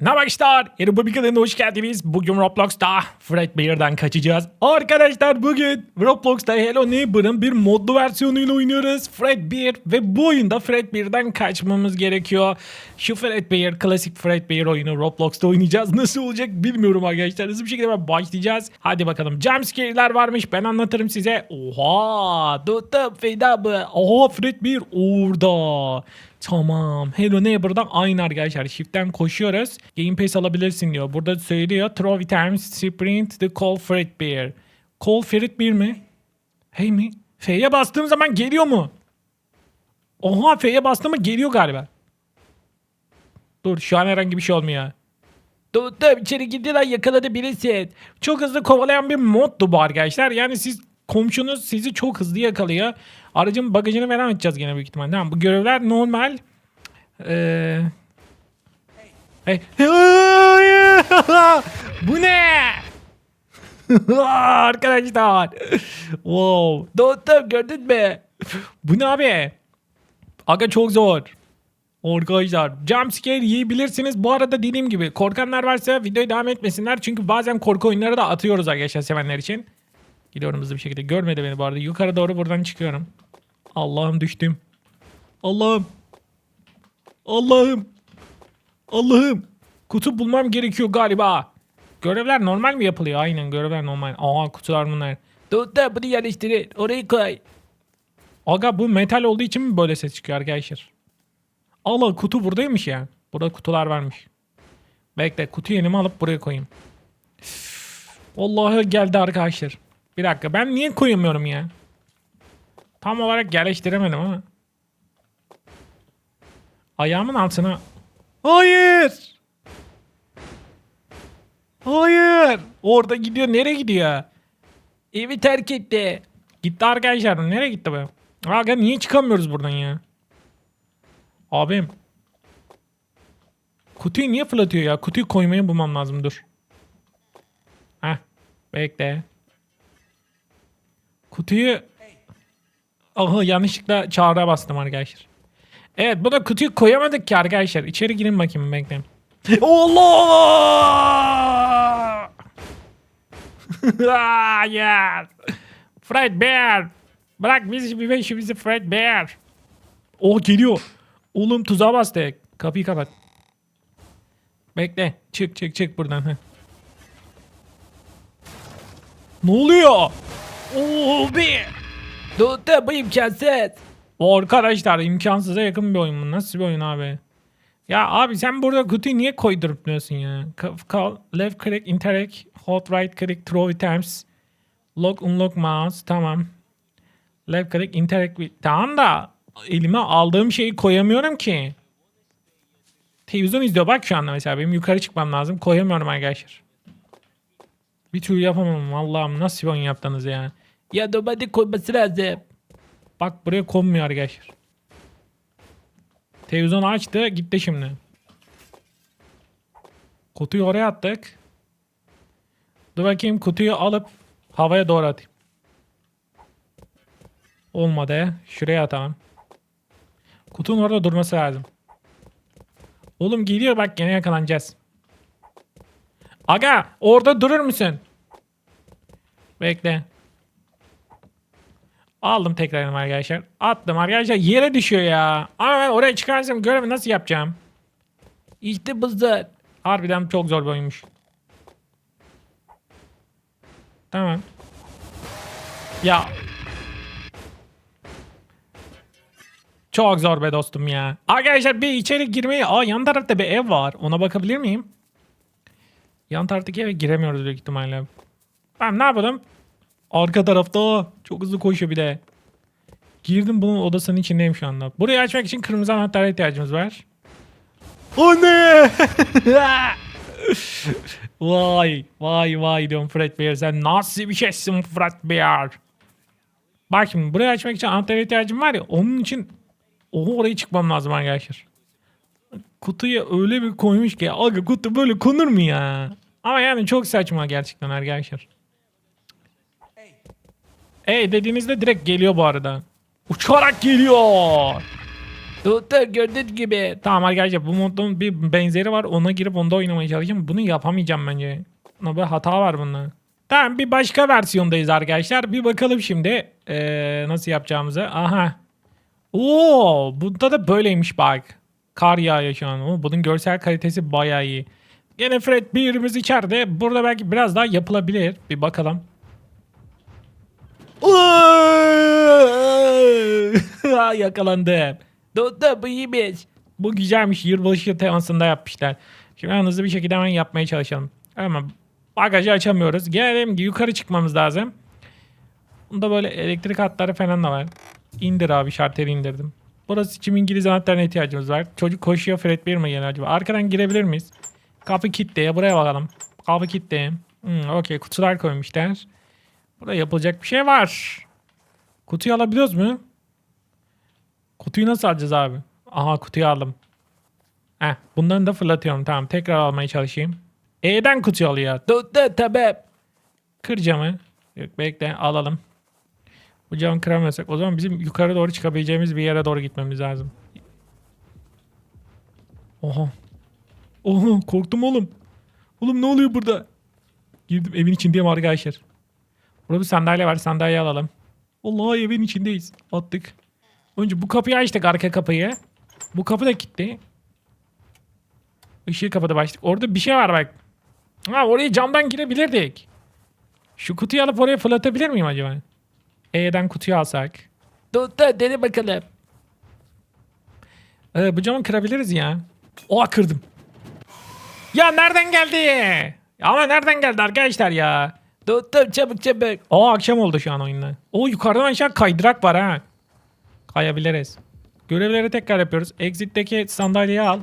Ne arkadaşlar? Bir kanalına hoş geldiniz. Bugün Roblox'ta Fredbear'dan kaçacağız. Arkadaşlar bugün Roblox'ta Hello Neighbor'ın bir modlu versiyonuyla oynuyoruz. Fredbear ve bu oyunda Fredbear'dan kaçmamız gerekiyor. Şu Fredbear, klasik Fredbear oyunu Roblox'ta oynayacağız. Nasıl olacak bilmiyorum arkadaşlar. Hızlı bir şekilde başlayacağız. Hadi bakalım. Jumpscare'ler varmış. Ben anlatırım size. Oha! Tuttum feda mı? Oha Fredbear orada. Tamam. Hello Neighbor'dan aynı arkadaşlar. Shift'ten koşuyoruz. Game Pass alabilirsin diyor. Burada söylüyor. Throw times sprint the call Fredbear. Call Fredbear mi? Hey mi? F'ye bastığım zaman geliyor mu? Oha F'ye bastım mı geliyor galiba. Dur şu an herhangi bir şey olmuyor. Tuttum içeri gidiyorlar yakaladı birisi. Çok hızlı kovalayan bir moddu bu arkadaşlar. Yani siz komşunuz sizi çok hızlı yakalıyor. Aracın bagajını falan açacağız gene büyük ihtimalle. Tamam bu görevler normal. Ee... Hey. Bu ne? arkadaşlar. wow. Tuttum gördün mü? bu ne abi? Aga çok zor. Arkadaşlar jumpscare yiyebilirsiniz. Bu arada dediğim gibi korkanlar varsa videoyu devam etmesinler. Çünkü bazen korku oyunları da atıyoruz arkadaşlar sevenler için. Gidiyorum hızlı bir şekilde. Görmedi beni bu. Yukarı doğru buradan çıkıyorum. Allah'ım düştüm. Allah'ım. Allah'ım. Allah'ım. Kutu bulmam gerekiyor galiba. Görevler normal mi yapılıyor? Aynen görevler normal. Aa kutular bunlar. Dur da bunu yerleştirin. Orayı koy. Aga bu metal olduğu için mi böyle ses çıkıyor arkadaşlar? Allah kutu buradaymış ya. Burada kutular varmış. Bekle kutuyu elime alıp buraya koyayım. Allah'a geldi arkadaşlar. Bir dakika ben niye koyamıyorum ya? Tam olarak yerleştiremedim ama. Ayağımın altına. Hayır. Hayır. Orada gidiyor. Nereye gidiyor? Evi terk etti. Gitti arkadaşlar. Nereye gitti bu? Aga niye çıkamıyoruz buradan ya? Abim. Kutuyu niye fırlatıyor ya? Kutuyu koymayı bulmam lazım dur. Heh. Bekle. Kutuyu... Aha yanlışlıkla çağrıya bastım arkadaşlar. Evet bu da kutuyu koyamadık ki arkadaşlar. İçeri girin bakayım bekleyin. Allah! Hayır. Fred Bear. Bırak bizi bir işimizi Fred Bear. Oh geliyor. Oğlum tuzağa bastı. Kapıyı kapat. Bekle. Çık çık çık buradan. Heh. Ne oluyor? Be. Tuttu bu imkansız. Arkadaşlar imkansıza yakın bir oyun bu. Nasıl bir oyun abi? Ya abi sen burada kutuyu niye koydurup diyorsun ya? Call, left click, interact, hold right click, throw items, lock, unlock mouse. Tamam. Left click, interact with... Tamam da elime aldığım şeyi koyamıyorum ki. Televizyon izliyor bak şu anda mesela. Benim yukarı çıkmam lazım. Koyamıyorum arkadaşlar. Bir türlü yapamam. Allah'ım nasıl bir oyun yaptınız ya. Ya da hadi koyması lazım. Bak buraya konmuyor arkadaşlar. Televizyon açtı gitti şimdi. Kutuyu oraya attık. Dur bakayım kutuyu alıp havaya doğru atayım. Olmadı. Şuraya atalım. Kutunun orada durması lazım. Oğlum geliyor bak gene yakalanacağız. Aga orada durur musun? Bekle. Aldım tekrar elime arkadaşlar. Attım arkadaşlar yere düşüyor ya. Ama ben oraya çıkarsam görevi nasıl yapacağım? İşte bızdır. Harbiden çok zor bir. Tamam. Ya. Çok zor be dostum ya. Arkadaşlar bir içeri girmeyi... Aa yan tarafta bir ev var. Ona bakabilir miyim? Yan taraftaki eve giremiyoruz büyük ihtimalle. Ben ne yapalım? Arka tarafta. Çok hızlı koşuyor bir de. Girdim bunun odasının içindeyim şu anda. Burayı açmak için kırmızı anahtara ihtiyacımız var. O ne? vay vay vay diyorum Fred Bear. Sen nasıl bir şeysin Fred Bear? Bak şimdi burayı açmak için anahtara ihtiyacım var ya. Onun için o oraya çıkmam lazım arkadaşlar. Kutuya öyle bir koymuş ki. Aga kutu böyle konur mu ya? Ama yani çok saçma gerçekten arkadaşlar. Ey dediğinizde direkt geliyor bu arada. Uçarak geliyor. Doktor gördüğün gibi. Tamam arkadaşlar bu modun bir benzeri var. Ona girip onda oynamaya çalışacağım. Bunu yapamayacağım bence. Bir hata var bunda. Tamam bir başka versiyondayız arkadaşlar. Bir bakalım şimdi ee, nasıl yapacağımızı. Aha. Oo, bunda da böyleymiş bak. Kar yağıyor şu an. Bunun görsel kalitesi bayağı iyi. Gene Fred birimiz içeride. Burada belki biraz daha yapılabilir. Bir bakalım. Yakalandım. Doktor bu iyiymiş. Bu güzelmiş. Yılbaşı temasında yapmışlar. Şimdi hızlı bir şekilde hemen yapmaya çalışalım. Ama bagajı açamıyoruz. Gelelim yukarı çıkmamız lazım. Bunda böyle elektrik hatları falan da var. İndir abi şarteri indirdim. Burası için İngiliz anahtarına ihtiyacımız var. Çocuk koşuyor Fred bir mi gene acaba? Arkadan girebilir miyiz? Kapı kilitli. Buraya bakalım. Kapı kilitli. Hmm, Okey kutular koymuşlar. Burada yapılacak bir şey var. Kutuyu alabiliyoruz mu? Kutuyu nasıl alacağız abi? Aha kutuyu aldım. Heh, bundan da fırlatıyorum. Tamam tekrar almaya çalışayım. E'den kutuyu alıyor. Doktor tamam. Kır camı. Yok bekle alalım. Bu camı kıramıyorsak o zaman bizim yukarı doğru çıkabileceğimiz bir yere doğru gitmemiz lazım. Oha. Oha korktum oğlum. Oğlum ne oluyor burada? Girdim evin içindeyim arkadaşlar. Burada bir sandalye var sandalye alalım. Allah evin içindeyiz. Attık. Önce bu kapıyı açtık arka kapıyı. Bu kapı da kilitli. Işığı kapadı başlık. Orada bir şey var bak. Ha oraya camdan girebilirdik. Şu kutuyu alıp oraya fırlatabilir miyim acaba? E'den kutuyu alsak. Doktor dene bakalım. Ee, bu camı kırabiliriz ya. Oha kırdım. Ya nereden geldi? Ama nereden geldi arkadaşlar ya? Doktor çabuk çabuk. Aa akşam oldu şu an oyunda. O yukarıdan aşağı kaydırak var ha. Kayabiliriz. Görevleri tekrar yapıyoruz. Exit'teki sandalyeyi al.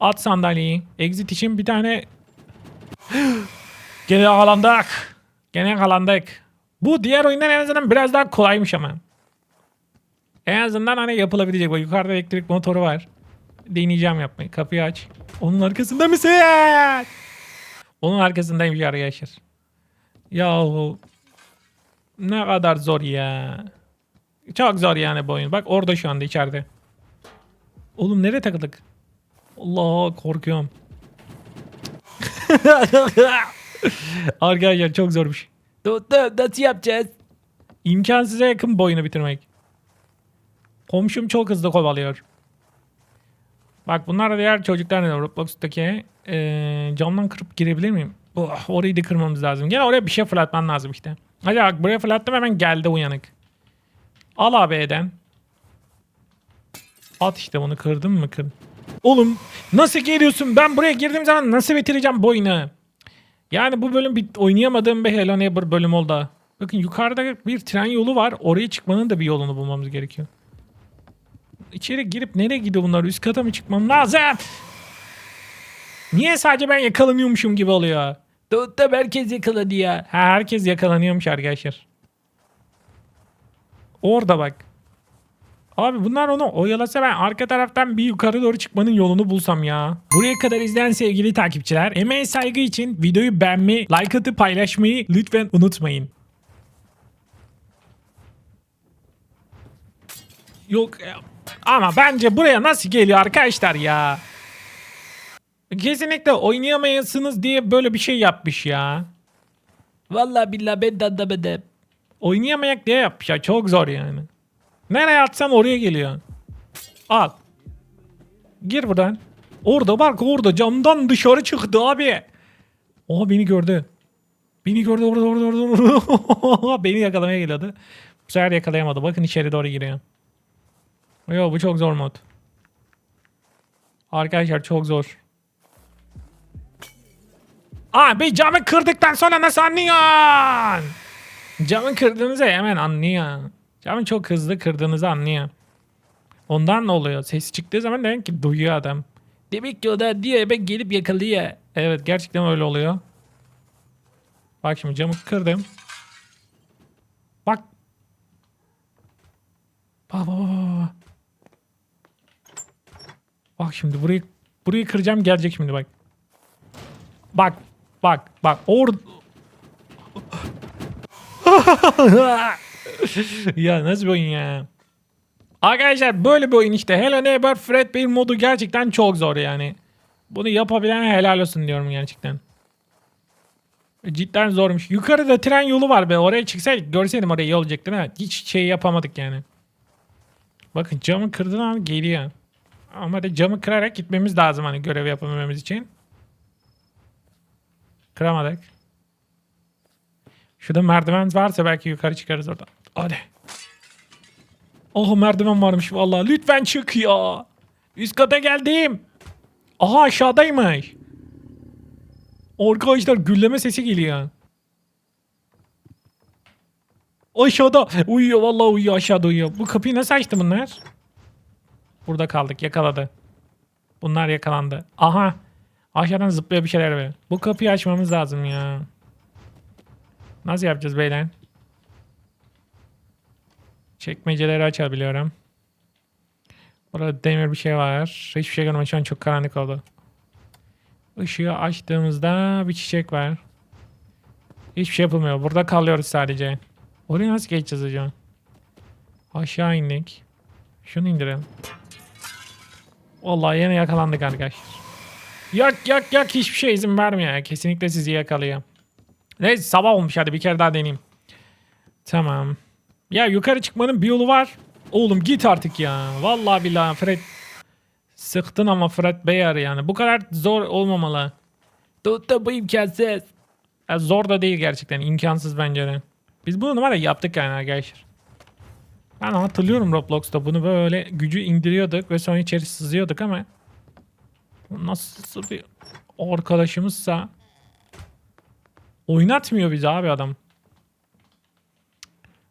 At sandalyeyi. Exit için bir tane... Gene yakalandık. Gene yakalandık. Bu diğer oyundan en azından biraz daha kolaymış ama. En azından hani yapılabilecek. Bak yukarıda elektrik motoru var. Deneyeceğim yapmayı. Kapıyı aç. Onun arkasında mısın? Onun arkasındaymış arkadaşlar. Yahu ne kadar zor ya. Çok zor yani bu oyun. Bak orada şu anda içeride. Oğlum nereye takıldık? Allah korkuyorum. Arkadaşlar çok zormuş. Nasıl yapacağız? İmkansıza yakın bu oyunu bitirmek. Komşum çok hızlı kovalıyor. Bak bunlar diğer çocuklar ne Roblox'taki eee camdan kırıp girebilir miyim? Oh, orayı da kırmamız lazım. Gene oraya bir şey fırlatman lazım işte. Hadi bak buraya fırlattım hemen geldi uyanık. Al abi Eden. At işte bunu kırdın mı kır. Oğlum nasıl geliyorsun? Ben buraya girdiğim zaman nasıl bitireceğim bu oyunu? Yani bu bölüm bir oynayamadığım bir Hello Neighbor bölüm oldu. Bakın yukarıda bir tren yolu var. Oraya çıkmanın da bir yolunu bulmamız gerekiyor. İçeri girip nereye gidiyor bunlar? Üst kata mı çıkmam lazım? Niye sadece ben yakalanıyormuşum gibi oluyor? Doktor herkes yakaladı ya. Ha, herkes yakalanıyormuş arkadaşlar. Orada bak. Abi bunlar onu oyalasa ben arka taraftan bir yukarı doğru çıkmanın yolunu bulsam ya. Buraya kadar izleyen sevgili takipçiler emeğe saygı için videoyu beğenmeyi, like atıp paylaşmayı lütfen unutmayın. Yok ama bence buraya nasıl geliyor arkadaşlar ya. Kesinlikle oynayamayasınız diye böyle bir şey yapmış ya. Vallahi billahi ben de anlamadım. Oynayamayak diye yapmış ya. Çok zor yani. Nereye atsan oraya geliyor. Al. Gir buradan. Orada bak orada camdan dışarı çıktı abi. Oha beni gördü. Beni gördü orada orada orada. orada. beni yakalamaya geliyordu. Bu sefer yakalayamadı. Bakın içeri doğru giriyor. Yo bu çok zor mod. Arkadaşlar çok zor. Abi camı kırdıktan sonra nasıl anlıyorsun? Camı kırdığınızı hemen anlıyor. Camı çok hızlı kırdığınızı anlıyor. Ondan ne oluyor? Ses çıktığı zaman demek ki duyuyor adam. Demek ki o da diye ben gelip yakalıyor. Evet gerçekten öyle oluyor. Bak şimdi camı kırdım. Bak bak bak, bak. Bak şimdi burayı burayı kıracağım gelecek şimdi bak. Bak bak bak or ya nasıl bir oyun ya? Arkadaşlar böyle bir oyun işte. Hello Neighbor Fredbear modu gerçekten çok zor yani. Bunu yapabilen helal olsun diyorum gerçekten. Cidden zormuş. Yukarıda tren yolu var be. Oraya çıksaydık görseydim oraya iyi olacaktı. Ha? Hiç şey yapamadık yani. Bakın camı kırdığın an geliyor. Ama da camı kırarak gitmemiz lazım hani görev yapabilmemiz için. Kıramadık. Şurada merdiven varsa belki yukarı çıkarız oradan. Hadi. Oh merdiven varmış vallahi. Lütfen çık ya. Üst kata geldim. Aha aşağıdaymış. Arkadaşlar gülleme sesi geliyor. Aşağıda uyuyor vallahi uyuyor aşağıda uyuyor. Bu kapıyı nasıl açtı bunlar? Burada kaldık yakaladı. Bunlar yakalandı. Aha. Aşağıdan zıplıyor bir şeyler be. Bu kapıyı açmamız lazım ya. Nasıl yapacağız beyler? Çekmeceleri açabiliyorum. Burada demir bir şey var. Hiçbir şey görmedim. Şu an çok karanlık oldu. Işığı açtığımızda bir çiçek var. Hiçbir şey yapılmıyor. Burada kalıyoruz sadece. Oraya nasıl geçeceğiz hocam? Aşağı indik. Şunu indirelim. Vallahi yine yakalandık arkadaşlar. Yak yak yak hiçbir şey izin vermiyor. Kesinlikle sizi yakalıyor. Neyse sabah olmuş hadi bir kere daha deneyeyim. Tamam. Ya yukarı çıkmanın bir yolu var. Oğlum git artık ya. Vallahi billahi Fred. Sıktın ama Fred Beyer yani. Bu kadar zor olmamalı. Dostum bu imkansız. Ya zor da değil gerçekten. imkansız bence de. Biz bunu ya yaptık yani arkadaşlar. Ben hatırlıyorum Roblox'ta bunu böyle gücü indiriyorduk ve sonra içeri sızıyorduk ama nasıl bir arkadaşımızsa oynatmıyor bizi abi adam.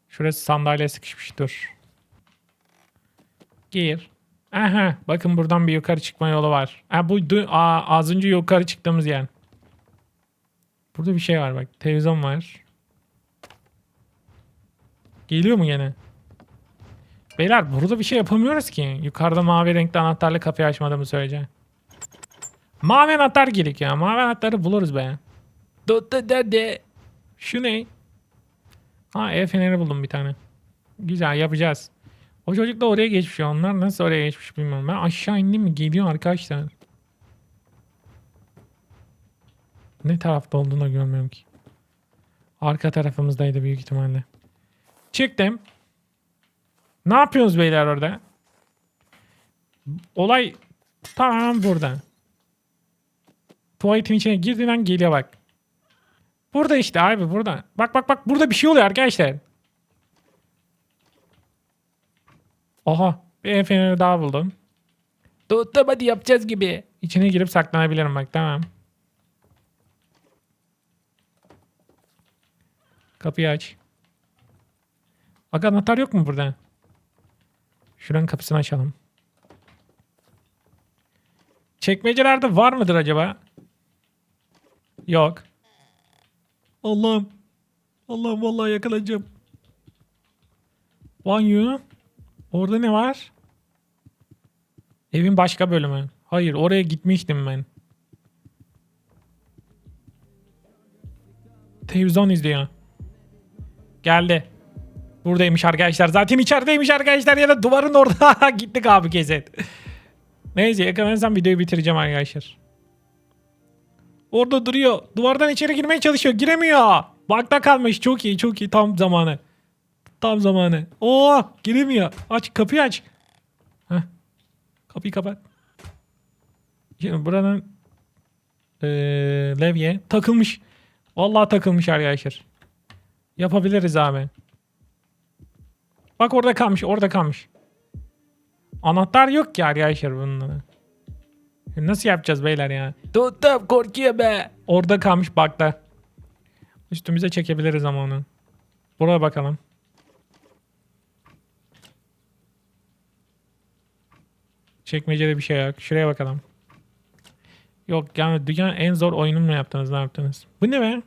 Şurası sandalye sıkışmış dur. Gir. Aha bakın buradan bir yukarı çıkma yolu var. Ha bu aa, az önce yukarı çıktığımız yer. Burada bir şey var bak. Televizyon var. Geliyor mu gene? Beyler burada bir şey yapamıyoruz ki. Yukarıda mavi renkli anahtarla kapıyı açmadığımı sürece. Mavi anahtar gerekiyor. Mavi anahtarı buluruz be. Dostum nerede? Şu ne? Ha el feneri buldum bir tane. Güzel yapacağız. O çocuk da oraya geçmiş. ya. Onlar nasıl oraya geçmiş bilmiyorum. Ben aşağı indim mi? Geliyor arkadaşlar. Ne tarafta olduğunu görmüyorum ki. Arka tarafımızdaydı büyük ihtimalle. Çıktım. Ne yapıyorsunuz beyler orada? Olay tamam burada. Tuvaletin içine girdiğinden geliyor bak. Burada işte abi burada. Bak bak bak burada bir şey oluyor arkadaşlar. Aha bir el feneri daha buldum. Dostum hadi yapacağız gibi. İçine girip saklanabilirim bak tamam. Kapıyı aç. Bak anahtar yok mu burada? Şuranın kapısını açalım. Çekmecelerde var mıdır acaba? Yok. Allah'ım. Allah'ım vallahi yakalanacağım. Banyo. Orada ne var? Evin başka bölümü. Hayır oraya gitmiştim ben. Televizyon izliyor. Geldi. Buradaymış arkadaşlar. Zaten içerideymiş arkadaşlar ya da duvarın orada. Gittik abi kesin. Neyse yakalarsam videoyu bitireceğim arkadaşlar. Orada duruyor. Duvardan içeri girmeye çalışıyor. Giremiyor. Bakta kalmış. Çok iyi çok iyi. Tam zamanı. Tam zamanı. Oo giremiyor. Aç kapıyı aç. Heh. Kapıyı kapat. Şimdi buranın eee levye takılmış. Vallahi takılmış arkadaşlar. Yapabiliriz abi. Bak orada kalmış, orada kalmış. Anahtar yok ki arkadaşlar bunun. Nasıl yapacağız beyler ya? Dostum korkuyor be. Orada kalmış bakta. Üstümüze çekebiliriz ama onu. Buraya bakalım. Çekmecede bir şey yok. Şuraya bakalım. Yok yani dünyanın en zor oyununu mu yaptınız ne yaptınız? Bu ne be?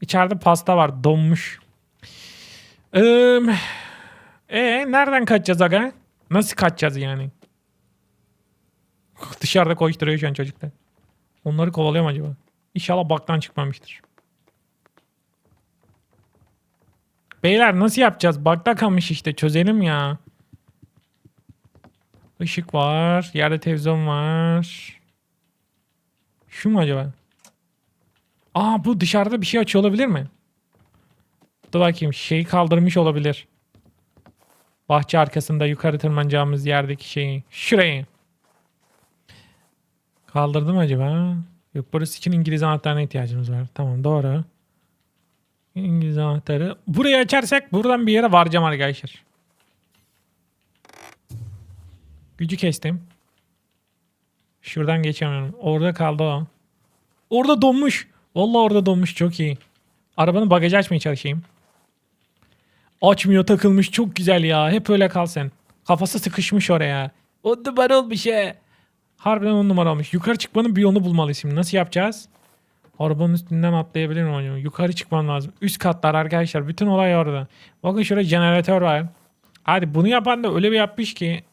İçeride pasta var donmuş. Eee e, nereden kaçacağız aga? Nasıl kaçacağız yani? Dışarıda koşturuyor şu an çocuklar. Onları kovalıyor mu acaba? İnşallah baktan çıkmamıştır. Beyler nasıl yapacağız? Bakta kalmış işte çözelim ya. Işık var. Yerde televizyon var. Şu mu acaba? Aa bu dışarıda bir şey açıyor olabilir mi? Dur bakayım şeyi kaldırmış olabilir. Bahçe arkasında yukarı tırmanacağımız yerdeki şeyi. Şurayı. Kaldırdı mı acaba? Yok burası için İngiliz anahtarına ihtiyacımız var. Tamam doğru. İngiliz anahtarı. Burayı açarsak buradan bir yere varacağım arkadaşlar. Gücü kestim. Şuradan geçemiyorum. Orada kaldı o. Orada donmuş. Vallahi orada donmuş. Çok iyi. Arabanın bagajı açmaya çalışayım. Açmıyor takılmış. Çok güzel ya. Hep öyle kal sen. Kafası sıkışmış oraya. On numara olmuş he. Harbiden on numara olmuş. Yukarı çıkmanın bir yolunu bulmalıyız şimdi. Nasıl yapacağız? Arabanın üstünden atlayabilir miyim? Yukarı çıkmam lazım. Üst katlar arkadaşlar. Bütün olay orada. Bakın şurada jeneratör var. Hadi bunu yapan da öyle bir yapmış ki.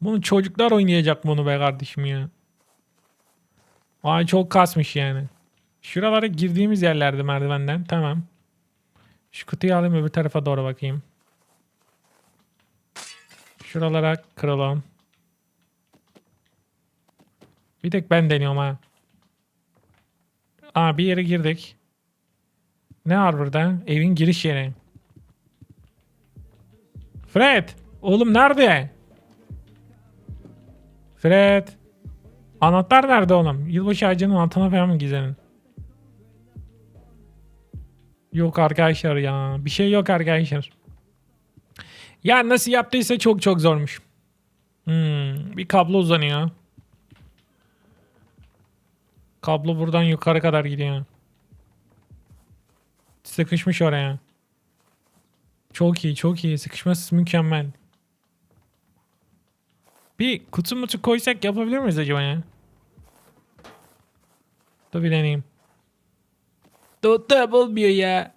Bunu çocuklar oynayacak bunu be kardeşim ya. Ay çok kasmış yani. Şuralara girdiğimiz yerlerde merdivenden. Tamam. Şu kutuyu alayım öbür tarafa doğru bakayım. Şuralara kıralım. Bir tek ben deniyorum ha. Aa bir yere girdik. Ne var burada? Evin giriş yeri. Fred! Oğlum nerede? Fred! Anahtar nerede oğlum? Yılbaşı ağacının altına falan mı gizlenin? Yok arkadaşlar ya. Bir şey yok arkadaşlar. Ya nasıl yaptıysa çok çok zormuş. Hmm, bir kablo uzanıyor. Kablo buradan yukarı kadar gidiyor. Sıkışmış oraya. Çok iyi, çok iyi. Sıkışması mükemmel. Bir kutu mutu koysak yapabilir miyiz acaba ya? Dur bir deneyeyim. Totem olmuyor ya.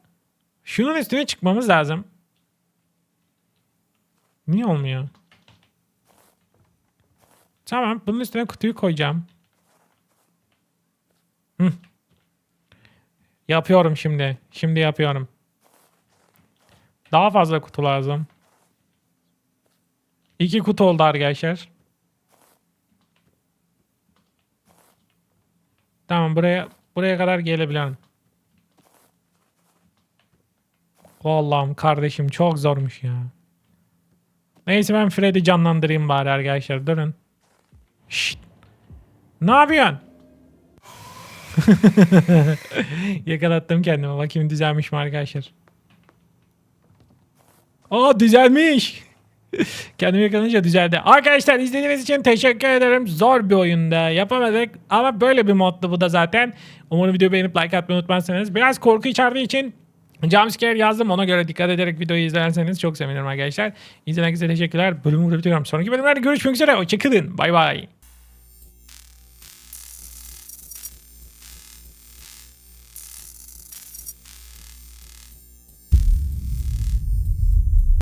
Şunun üstüne çıkmamız lazım. Niye olmuyor? Tamam, bunun üstüne kutuyu koyacağım. Hı. Yapıyorum şimdi. Şimdi yapıyorum. Daha fazla kutu lazım. İki kutu oldu arkadaşlar. Tamam buraya buraya kadar gelebilirim. Vallahi kardeşim çok zormuş ya. Neyse ben Fred'i canlandırayım bari arkadaşlar. Durun. Şşt. Ne yapıyorsun? Yakalattım kendimi. Bakayım düzelmiş mi arkadaşlar. Aa düzelmiş. Kendimi yakalayınca düzeldi. Arkadaşlar izlediğiniz için teşekkür ederim. Zor bir oyunda yapamadık ama böyle bir moddu bu da zaten. Umarım videoyu beğenip like atmayı unutmazsınız. Biraz korku içerdiği için jumpscare yazdım. Ona göre dikkat ederek videoyu izlerseniz çok sevinirim arkadaşlar. İzlediğiniz için teşekkürler. Bölümü burada bitiriyorum. Sonraki bölümlerde görüşmek üzere. Hoşçakalın. Bay bay.